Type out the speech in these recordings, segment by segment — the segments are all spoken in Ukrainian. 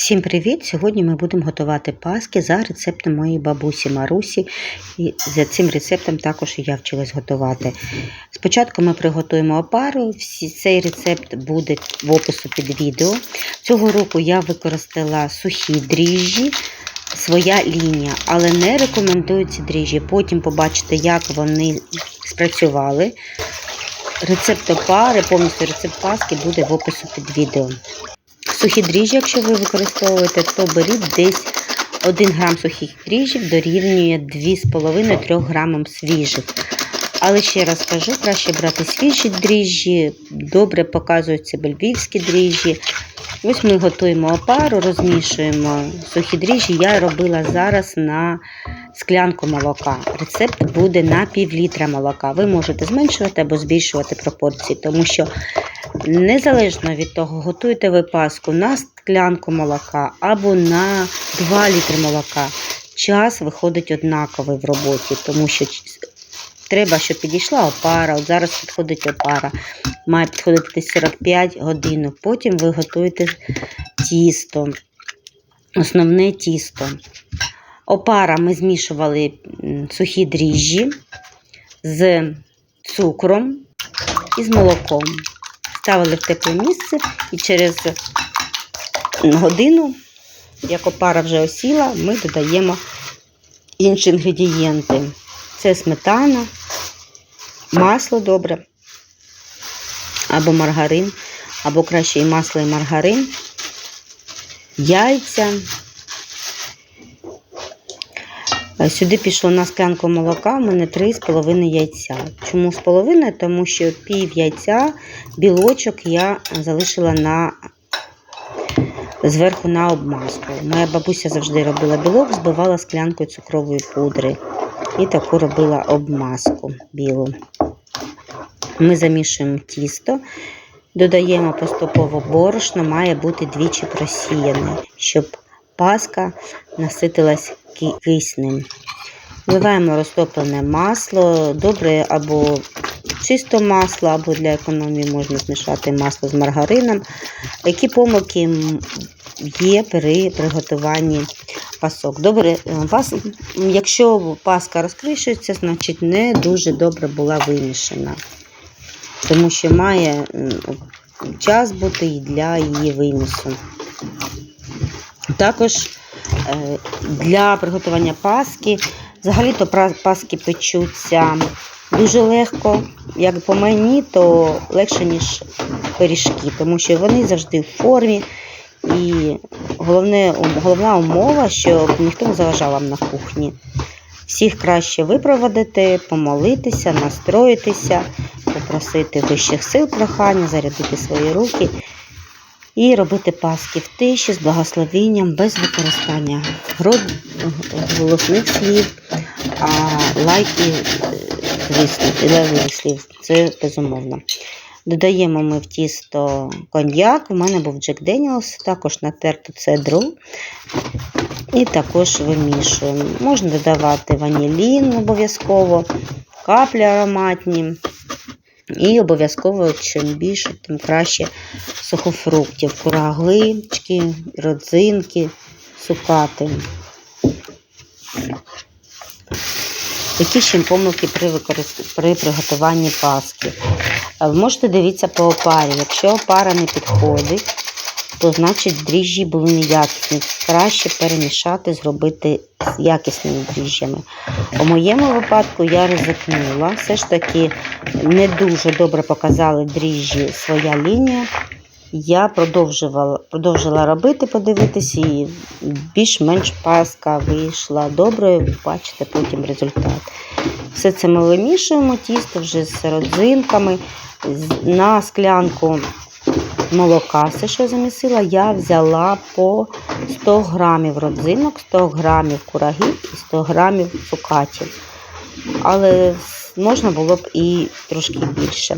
Всім привіт! Сьогодні ми будемо готувати паски за рецептом моєї бабусі Марусі. І за цим рецептом також я вчилась готувати. Спочатку ми приготуємо опару. Цей рецепт буде в опису під відео. Цього року я використала сухі дріжджі, своя лінія, але не рекомендую ці дріжджі. Потім побачите, як вони спрацювали. Рецепт опари, повністю рецепт паски буде в опису під відео. Сухі дріжджі, якщо ви використовуєте, то беріть десь 1 грам сухих дріжджів дорівнює 2,5-3 грамам свіжих. Але ще раз кажу, краще брати свіжі дріжджі, добре показують себе львівські дріжджі. Ось ми готуємо опару, розмішуємо сухі дріжджі. Я робила зараз на склянку молока. Рецепт буде на пів літра молока. Ви можете зменшувати або збільшувати пропорції, тому що незалежно від того, готуєте ви паску на склянку молока або на 2 літри молока. Час виходить однаковий в роботі, тому що треба, щоб підійшла опара. От зараз підходить опара, має підходити 45 годин. Потім ви готуєте тісто, основне тісто. Опара ми змішували сухі дріжджі з цукром і з молоком. Ставили в тепле місце і через годину, як опара вже осіла, ми додаємо інші інгредієнти. Це сметана, масло добре, або маргарин, або краще і масло, і маргарин, яйця. Е, Сюди пішло на склянку молока, у мене 3,5 яйця. Чому з половиною? Тому що пів яйця, білочок я залишила на зверху на обмазку. Моя бабуся завжди робила білок, збивала склянкою цукрової пудри. І таку робила обмазку білу. Ми замішуємо тісто, додаємо поступово борошно, має бути двічі просіяне, щоб паска наситилась киснем. Вливаємо розтоплене масло, добре або чисто масло, або для економії можна змішати масло з маргарином. Які помилки є при приготуванні пасок? Добре, е, вас, м, якщо паска розкришується, значить не дуже добре була вимішана, тому що має час бути і для її вимісу. Також е, для приготування паски, взагалі-то паски печуться дуже легко. Як по мені, то легше, ніж пиріжки, тому що вони завжди в формі. І головне, головна умова, щоб ніхто не заважав вам на кухні. Всіх краще випроводити, помолитися, настроїтися, попросити вищих сил прохання, зарядити свої руки і робити паски в тиші з благословінням без використання голосних слів, а лайки вислів, і левих слів. Це безумовно. Додаємо ми в тісто коньяк. У мене був Джек Деніелс, також натерту цедру. І також вимішуємо. Можна додавати ванілін обов'язково, каплі ароматні. І обов'язково, чим більше, тим краще сухофруктів, кураглички, родзинки, цукати. Які ще помилки при, використ... при приготуванні паски? Е, Можете дивитися по опарі. Якщо опара не підходить, то значить дріжджі були неякісні. Краще перемішати, зробити з якісними дріжджами. У моєму випадку я ризикнула. Все ж таки не дуже добре показали дріжджі своя лінія. Я продовжувала, продовжила робити, подивитися, і більш-менш паска вийшла доброю. Бачите потім результат. Все це ми вимішуємо, тісто вже з родзинками. На склянку молока, все, що замісила, я взяла по 100 грамів родзинок, 100 грамів курагів і 100 грамів цукатів. Але можна було б і трошки більше.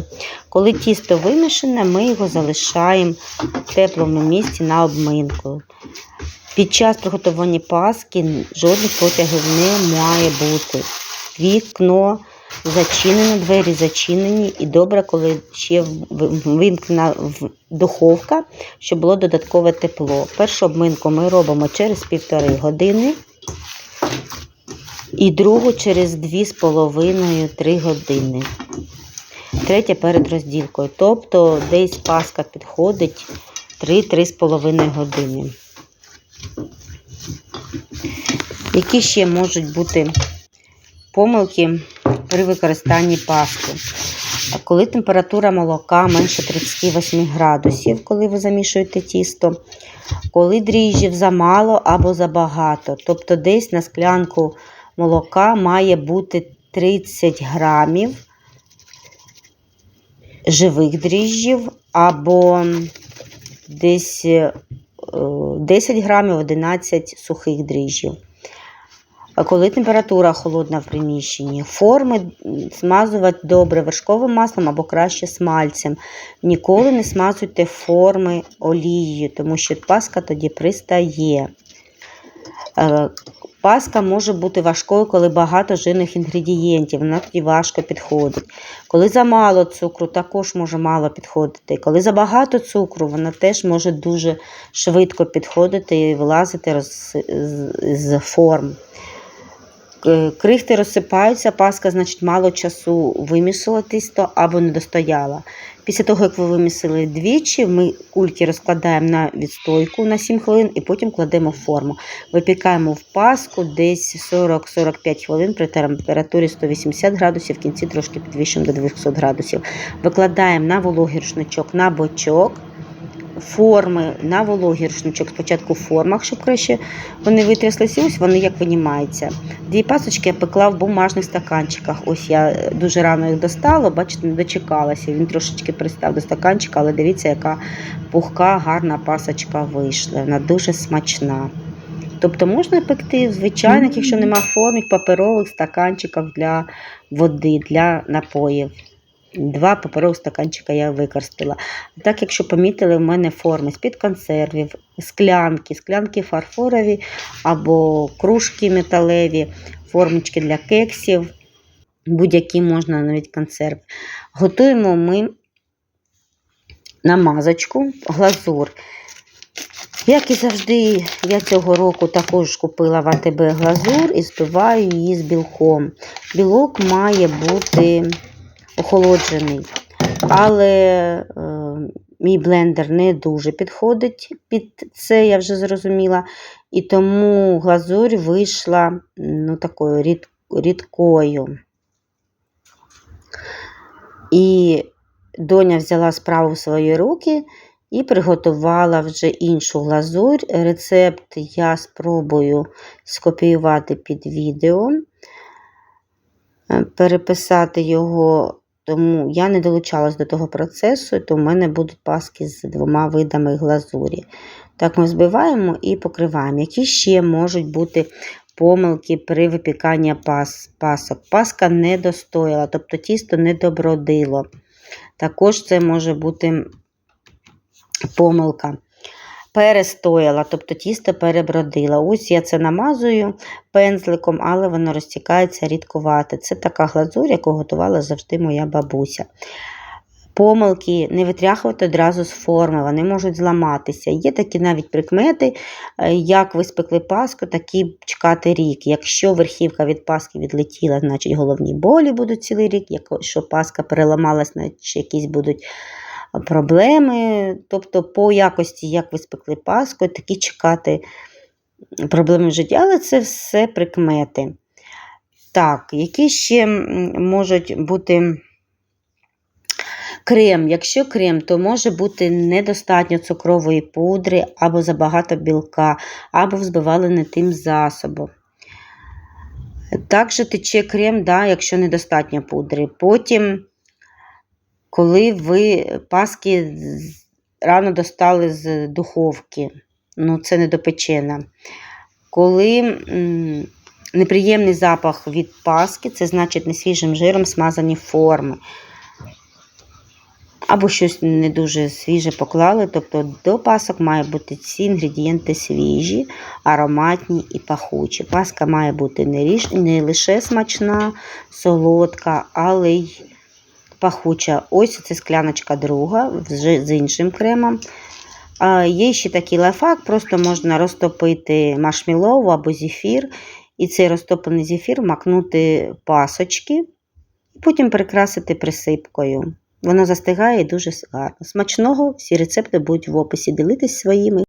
Коли тісто вимішане, ми його залишаємо в теплому місці на обминку. Під час приготування паски жодних протягів не має бути. Вікно зачинено, двері зачинені, і добре, коли ще вимкнена духовка, щоб було додаткове тепло. Першу обминку ми робимо через півтори години. І другу через 2,5-3 години. Третя перед розділкою. Тобто десь паска підходить 3-3,5 години. Які ще можуть бути помилки при використанні паски? Коли температура молока менше 38 градусів, коли ви замішуєте тісто, коли дріжджів замало або забагато, тобто десь на склянку молока має бути 30 грамів живих дріжджів або десь е, 10 грамів 11 сухих дріжджів. А коли температура холодна в приміщенні, форми смазувати добре вершковим маслом або краще смальцем. Ніколи не смазуйте форми олією, тому що паска тоді пристає. Е, Паска може бути важкою, коли багато жирних інгредієнтів, вона тоді важко підходить. Коли замало цукру, також може мало підходити. Коли забагато цукру, вона теж може дуже швидко підходити і вилазити з, з форм. К- Крихти розсипаються, паска, значить, мало часу вимісила тісто або не достояла. Після того, як ви вимісили двічі, ми кульки розкладаємо на відстойку на 7 хвилин і потім кладемо в форму. Випікаємо в паску десь 40-45 хвилин при температурі 180 градусів, в кінці трошки підвищуємо до 200 градусів. Викладаємо на вологий рушничок на бочок. Форми на вологий рушничок, спочатку в формах, щоб краще вони витряслися, ось вони як винімаються. Дві пасочки я пекла в бумажних стаканчиках. Ось я дуже рано їх достала, бачите, не дочекалася. Він трошечки пристав до стаканчика, але дивіться, яка пухка, гарна пасочка вийшла. Вона дуже смачна. Тобто можна пекти в звичайних, якщо нема форм, паперових стаканчиках для води, для напоїв. Два паперових стаканчика я використала. Так, якщо помітили, в мене форми з-під консервів, склянки, склянки фарфорові або кружки металеві, формочки для кексів, будь-які можна навіть консерв. Готуємо ми намазочку, глазур. Як і завжди, я цього року також купила в АТБ глазур і збиваю її з білком. Білок має бути охолоджений. Але е, мій блендер не дуже підходить під це, я вже зрозуміла. І тому глазурь вийшла ну, такою рід, рідкою. І доня взяла справу в свої руки і приготувала вже іншу глазурь. Рецепт я спробую скопіювати під відео, е, переписати його тому я не долучалась до того процесу, то в мене будуть паски з двома видами глазурі. Так ми збиваємо і покриваємо. Які ще можуть бути помилки при випіканні пас, пасок? Паска не достояла, тобто тісто не добродило. Також це може бути помилка. Перестояла, тобто тісто перебродило. Ось я це намазую пензликом, але воно розтікається рідкувати. Це така глазурь, яку готувала завжди моя бабуся. Помилки не витряхувати одразу з форми, вони можуть зламатися. Є такі навіть прикмети, е, як ви спекли паску, такі чекати рік. Якщо верхівка від паски відлетіла, значить головні болі будуть цілий рік. Якщо паска переламалась, значить якісь будуть проблеми. Тобто, по якості, як ви спекли паску, такі чекати проблеми в житті, але це все прикмети. Так, які ще можуть бути крем. Якщо крем, то може бути недостатньо цукрової пудри, або забагато білка, або взбивали не тим засобом. Також тече крем, да, якщо недостатньо пудри. Потім, коли ви паски рано достали з духовки, ну це недопечена. Коли неприємний запах від паски, це значить несвіжим жиром смазані форми. або щось не дуже свіже поклали. Тобто до пасок має бути ці інгредієнти свіжі, ароматні і пахучі. Паска має бути не, не лише смачна, солодка, але й пахуча. Ось це скляночка друга з іншим кремом. Є ще такий лайфхак, просто можна розтопити маршмеллоу або зефір, і цей розтоплений зефір макнути пасочки, і потім прикрасити присипкою. Воно застигає дуже гарно. Смачного всі рецепти будуть в описі. Ділитись своїми.